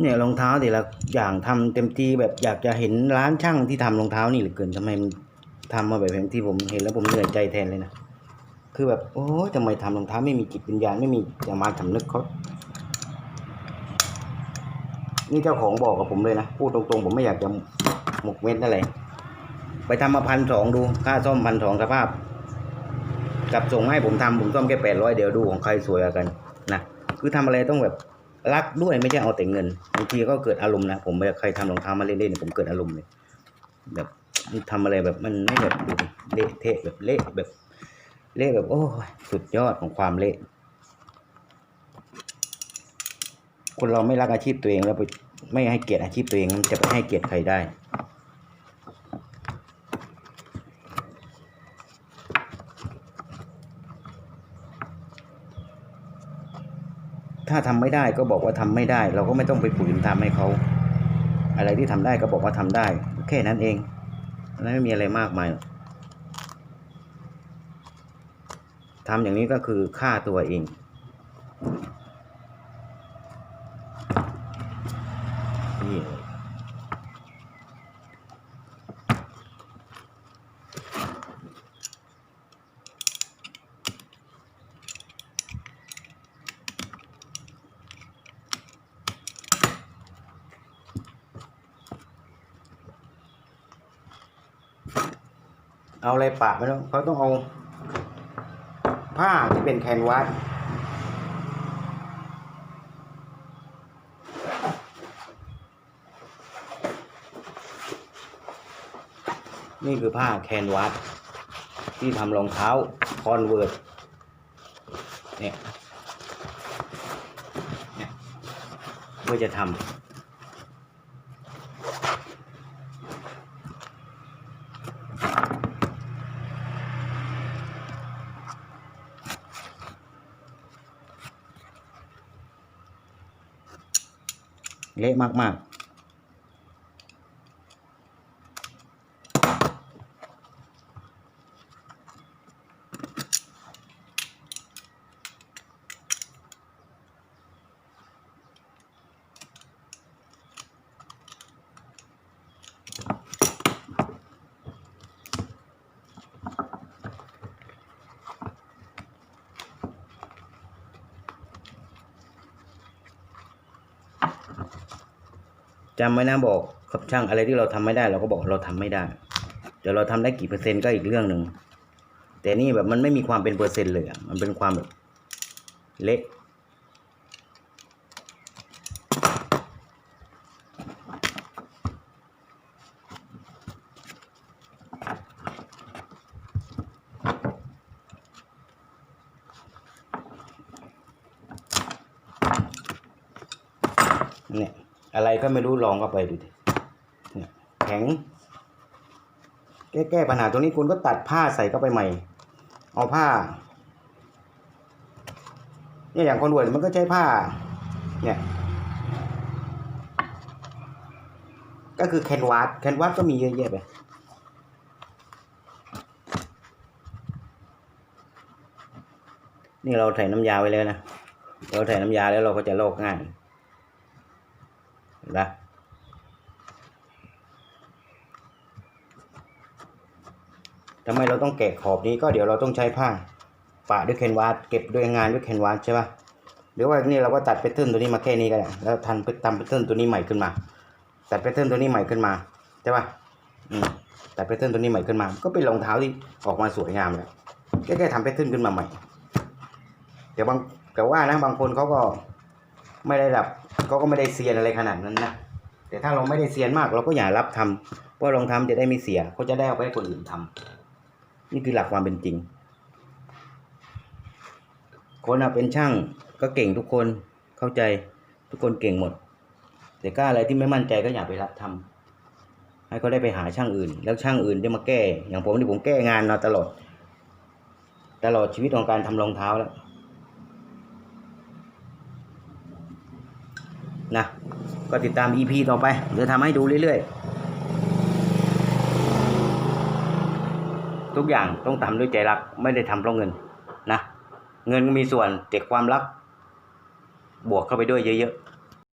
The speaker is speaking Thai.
เนี่ยรองเท้าแต่ละอย่างทำเต็มที่แบบอยากจะเห็นร้านช่างที่ทำรองเท้านี่เหลือเกินทำไมมันทำมาแบบอย่างที่ผมเห็นแล้วผมเหนื่อยใจแทนเลยนะคือแบบโอ้ยทำไมทำรองเท้าไม่มีจิตวิญญาณไม่มีจะมาสำนึกเขานี่เจ้าของบอกกับผมเลยนะพูดตรงๆ ผมไม่อยากจะหมกเม็ดอะไรไปทำมาพันสองดูค่าซ่อมพันสองสภาพกับส่งให้ผมทำผมซ่อมแค่แปดร้อยเดี๋ยวดูของใครสวยกันนะคือทำอะไรต้องแบบ รักด้วยไม่ใช่เอาแต่เงินบางทีก็เกิดอารมณ์นะผมไม่เคยทำรองเท้ามาเล่นๆผมเกิดอารมณ์เลยแบบทำอะไรแบบมันไม่แบบเละเทะแบบเละแบบเละแบบโอ้สุดยอดของความเละ คนเราไม่รักอาชีพตัวเองแล้วไปไม่ให้เกียรติอาชีพตัวเองจะไปให้เกียรติใครได้ ถ้าทำไม่ได้ก็บอกว่าทำไม่ได้ เราก็ไม่ต้องไปฝืนทำให้เขา อะไรที่ทำได้ก็บอกว่าทำได้ แค่นั้นเองนั้นไม่มีอะไรมากมายหรอกทำอย่างนี้ก็คือฆ่าตัวเอง นี่ เอาอะไรปะไม่ต้เขาต้องเอา ผ้าที่เป็นแคนวาสนี่คือผ้าแคนวาสที่ทำรองเท้าคอนเวิร์ตเนี่ยเนี่ยเพื่อจะทำ เละมากๆ จำไว้นะบอกกับช่างอะไรที่เราทำไม่ได้ เราก็บอกเราทำไม่ได้เดี๋ยวเราทำได้กี่เปอร์เซ็นต์ก็อีกเรื่องหนึ่งแต่นี่แบบมันไม่มีความเป็นเปอร์เซ็นต์เลยมันเป็นความแบบเละเนี่ย อะไรก็ไม่รู้ลองเข้าไปดูดิเนี่ยแข็ง แก้แก้ปัญหาตรงนี้คุณก็ตัดผ้าใส่เข้าไปใหม่ เอาผ้า เนี่ยอย่างคนรวยมันก็ใช้ผ้า เนี่ย ก็คือแคนวาสแคนวาสก็มีเยอะแยะไปนี่เราใส่น้ำยาไว้แล้วนะ เราใส่น้ำยาแล้วเราก็จะลอกง่าย นะทำไมเราต้องแกะขอบนี้ก็เดี๋ยวเราต้องใช้ผ้าปะด้วยแคนวาสเก็บด้วยงานด้วยแคนวาสใช่ปะหรือว่านี่เราก็ตัดแพทเทิร์นตัวนี้มาแค่นี้ก็ได้แล้วทันไปทำแพทเทิร์นตัวนี้ใหม่ขึ้นมา ตัดแพทเทิร์นตัวนี้ใหม่ขึ้นมาใช่ปะอืมตัดแพทเทิร์นตัวนี้ใหม่ขึ้นมา ก็เป็นรองเท้าที่ออกมาสวยงามแล้วแค่แค่ทำแพทเทิร์นขึ้นมาใหม่ เดี๋ยวบางแต่ว่านะบางคนเขาก็ไม่ได้แบบ เขาก็ไม่ได้เซียนอะไรขนาดนั้นนะแต่ถ้าเราไม่ได้เซียนมาก เราก็อย่ารับทำเพราะลองทำจะได้ไม่เสียเขาจะได้เอาไปให้คนอื่นทำนี่คือหลักความเป็นจริง คนเป็นช่างก็เก่งทุกคนเข้าใจทุกคนเก่งหมด แต่กล้าอะไรที่ไม่มั่นใจก็อย่าไปรับทำให้เขาได้ไปหาช่างอื่น แล้วช่างอื่นจะมาแก้ อย่างผมที่ผมแก้งานมาตลอด ตลอดชีวิตของการทำรองเท้าแล้ว นะก็ติดตาม EP ต่อไปเดี๋ยวทำให้ดูเรื่อยๆ ทุกอย่างต้องทำด้วยใจรักไม่ได้ทำเพราะเงินนะเงินมีส่วนแต่ความรัก บวกเข้าไปด้วยเยอะๆ